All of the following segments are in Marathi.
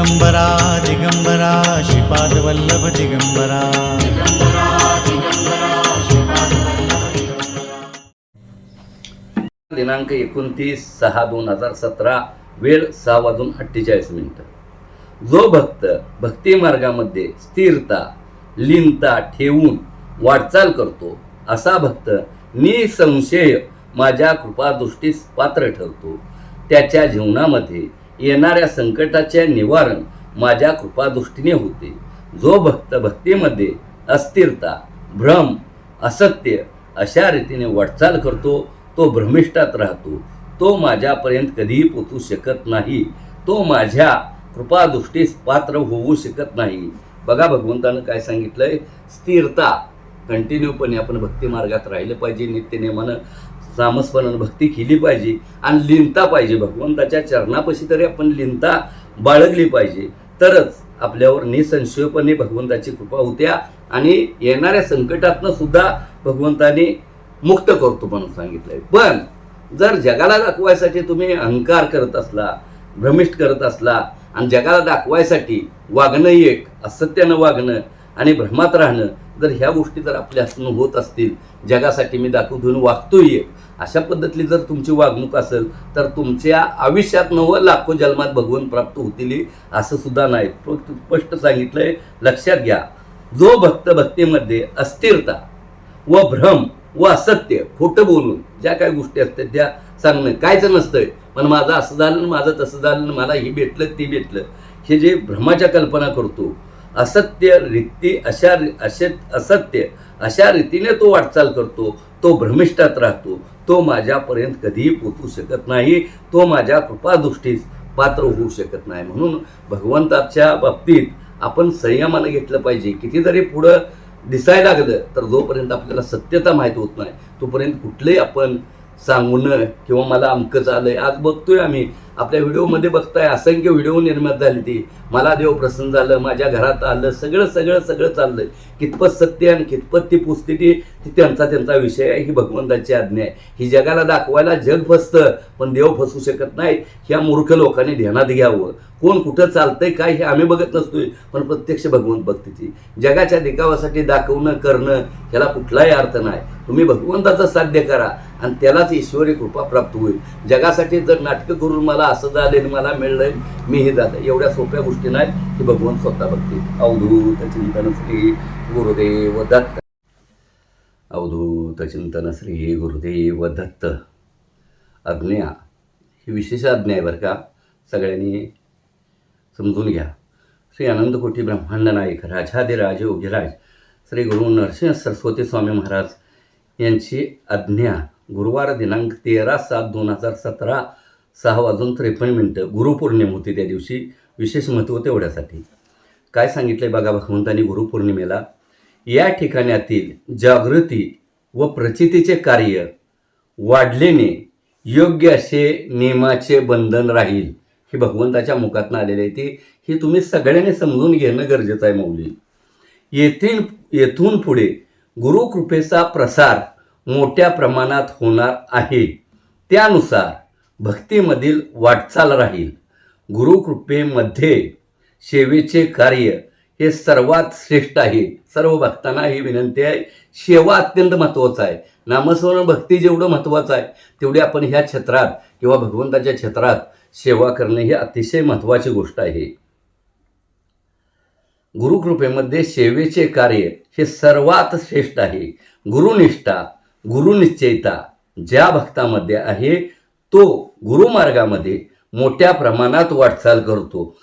दिगंबरा दिगंबरा श्रीपादवल्लभ दिगंबरा. दिनांक एकोणतीस सहा दोन हजार सतरा वेळ सहा वाजून अठ्ठेचाळीस मिनिटं. जो भक्त भक्ती मार्गामध्ये स्थिरता लीनता ठेवून वाटचाल करतो असा भक्त निसंशय माझ्या कृपादृष्टीस पात्र ठरतो. त्याच्या जीवनामध्ये येणाऱ्या संकटाचे निवारण माझ्या कृपादृष्टीने होते. जो भक्त भक्तीमध्ये अस्थिरता भ्रम असत्य अशा रीतीने वाटचाल करतो तो भ्रमिष्ठात राहतो. तो माझ्यापर्यंत कधीही पोचू शकत नाही. तो माझ्या कृपादृष्टीस पात्र होऊ शकत नाही. बघा भगवंतानं काय सांगितलंय? स्थिरता. कंटिन्यूपणे आपण भक्ती मार्गात राहिलं पाहिजे नित्यनेमानं. सामस्पणानं भक्ती केली पाहिजे आणि लिंता पाहिजे भगवंताच्या चरणापाशी तरी आपण लिंता बाळगली पाहिजे. तरच आपल्यावर निसंशयपणे भगवंताची कृपा होत्या आणि येणाऱ्या संकटातनं सुद्धा भगवंताने मुक्त करतो म्हणून सांगितलंय. पण जर जगाला दाखवायसाठी तुम्ही अहंकार करत असला भ्रमिष्ट करत असला आणि जगाला दाखवायसाठी वागणं एक असत्यानं वागणं आणि भ्रमात राहणं जर ह्या गोष्टी जर आपल्या हातून होत असतील जगासाठी मी दाखव धरून वागतोय अशा पद्धतीने जर तुमची वागणूक असेल तर तुमच्या आयुष्यात नव लाखो जन्मात भगवान प्राप्त होतील असं सुद्धा नाही. स्पष्ट सांगितलंय लक्षात घ्या. जो भक्त भक्तीमध्ये अस्थिरता व भ्रम व असत्य खोटं बोलून ज्या काही गोष्टी असतात त्या सांगणं कायच नसतंय. पण माझं असं झालं माझं तसं झालं मला हे भेटलं ते भेटलं. हे जे भ्रमाच्या कल्पना करतो असत्य रीती अशा असे असत्य अशा रीतीने तो वाटचाल करतो तो भ्रमिष्ठात राहतो तो माझ्यापर्यंत कधीही पोचू शकत नाही तो माझ्या कृपादृष्टीस पात्र होऊ शकत नाही. म्हणून भगवंताच्या बाबतीत आपण संयमानं घेतलं पाहिजे. किती जरी पुढं दिसायला लागलं तर जोपर्यंत आपल्याला सत्यता माहीत होत नाही तोपर्यंत कुठलंही आपण सांगून किंवा मला अमकं चाललंय आज बघतोय आम्ही आपल्या व्हिडिओमध्ये बघताय असंख्य व्हिडिओ निर्मात झाली ती. मला देव प्रसन्न झालं माझ्या घरात आलं सगळं सगळं सगळं चाललंय. कितपत सत्य आणि कितपत ती पुसते ती त्यांचा त्यांचा विषय आहे ही भगवंताची आज्ञा आहे. ही जगाला दाखवायला जग फसतं पण देव फसू शकत नाही ह्या मूर्ख लोकांनी ध्यानात घ्यावं. कोण कुठं चालतंय काय हे आम्ही बघत नसतोय पण प्रत्यक्ष भगवंत भक्तीची. जगाच्या देखावासाठी दाखवणं करणं ह्याला कुठलाही अर्थ नाही. तुम्ही भगवंताचं साध्य करा आणि त्यालाच ईश्वरी कृपा प्राप्त होईल. जगासाठी जर नाटकं करून मला असं झालं मला मिळलं मी हे झालं. एवढ्या सोप्या गोष्टी नाहीत की भगवंत स्वतः बघते अवधूत चिंतन श्री गुरुदेव दत्त. अवधूत चिंतन श्री गुरुदेव दत्त आज्ञा ही विशेष आज्ञा आहे बरं का सगळ्यांनी समजून घ्या श्री आनंदकोटी ब्रह्मांड नायक राजाधिराज योगीराज श्री गुरु नरसिंह सरस्वती स्वामी महाराज यांची आज्ञा गुरुवार दिनांक तेरा सात दोन हजार सतरा सहा वाजून त्रेपन्न मिनटं गुरुपौर्णिमा होती त्या दिवशी विशेष महत्त्व तेवढ्यासाठी काय सांगितलं आहे बघा भगवंतांनी गुरुपौर्णिमेला या ठिकाणातील जागृती व प्रचितीचे कार्य वाढलेने योग्य असे नियमाचे बंधन राहील. हे भगवंताच्या मुखातनं आलेले आहे ते. हे तुम्ही सगळ्यांनी समजून घेणं गरजेचं आहे मौली येथील येथून पुढे गुरुकृपेचा प्रसार मोठ्या प्रमाणात होणार आहे. त्यानुसार भक्तीमधील वाटचाल राहील. गुरुकृपेमध्ये सेवेचे कार्य हे सर्वात श्रेष्ठ आहे. सर्व भक्तांना ही विनंती आहे. सेवा अत्यंत महत्त्वाचं आहे. नामस्मरण भक्ती जेवढं महत्त्वाचं आहे तेवढी आपण ह्या क्षेत्रात किंवा भगवंताच्या क्षेत्रात सेवा करणे ही अतिशय महत्त्वाची गोष्ट आहे. गुरुकृपेमध्ये सेवेचे कार्य हे सर्वात श्रेष्ठ आहे. गुरुनिष्ठा गुरुनिश्चयता ज्या भक्तामध्ये आहे तो गुरुमार्गामध्ये मोठ्या प्रमाणात वाटचाल करतो.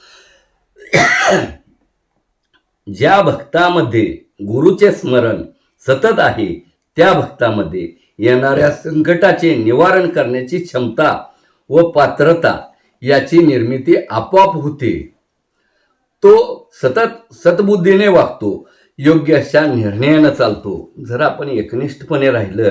ज्या भक्तामध्ये गुरुचे स्मरण सतत आहे त्या भक्तामध्ये येणाऱ्या संकटाचे निवारण करण्याची क्षमता व पात्रता याची निर्मिती आपोआप होते. तो सतत सतबुद्धीने वागतो योग्य अशा निर्णयानं चालतो. जर आपण एकनिष्ठपणे राहिलं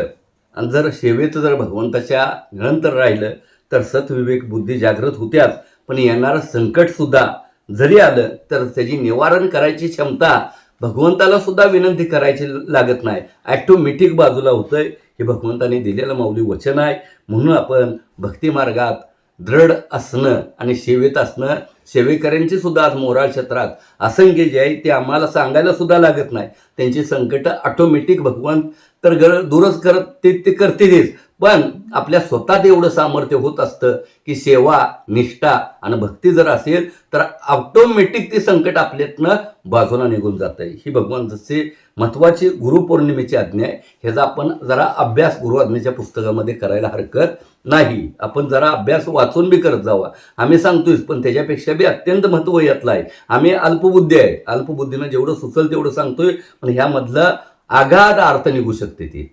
आणि जर सेवेत जर भगवंताच्या निरंतर राहिलं तर सतविवेक बुद्धी जागृत होत्याच पण येणारं संकटसुद्धा जरी आलं तर त्याची निवारण करायची क्षमता भगवंताला सुद्धा विनंती करायची लागत नाही. ॲटोमॅटिक बाजूला होतंय हे भगवंताने दिलेलं माऊली वचन आहे. म्हणून आपण भक्तिमार्गात दृढ असणं आणि सेवेत असणं सेवेकऱ्यांची सुद्धा आज मोराळ क्षेत्रात असंख्य जे आहे ते आम्हाला सांगायला सुद्धा लागत नाही. त्यांची संकटं ऑटोमॅटिक भगवान तर गर दूरच करत ते ते करतीलच. पण आपल्या स्वतःत एवढं सामर्थ्य होत असतं की सेवा निष्ठा आणि भक्ती जर असेल तर ऑटोमॅटिक ते संकट आपल्यातनं बाजूला निघून जात आहे ही भगवान जसे महत्वाची गुरुपौर्णिमेची आज्ञा आहे ह्याचा आपण जरा अभ्यास गुरुआज्ञेच्या पुस्तकामध्ये करायला हरकत नाही. आपण जरा अभ्यास वाचून बी करत जावा. आम्ही सांगतोय पण त्याच्यापेक्षा बी अत्यंत महत्त्व यातलं आहे. आम्ही अल्पबुद्धी आहे. अल्पबुद्धीनं जेवढं सुचल तेवढं सांगतोय पण ह्यामधलं आघात अर्थ निघू शकते ती.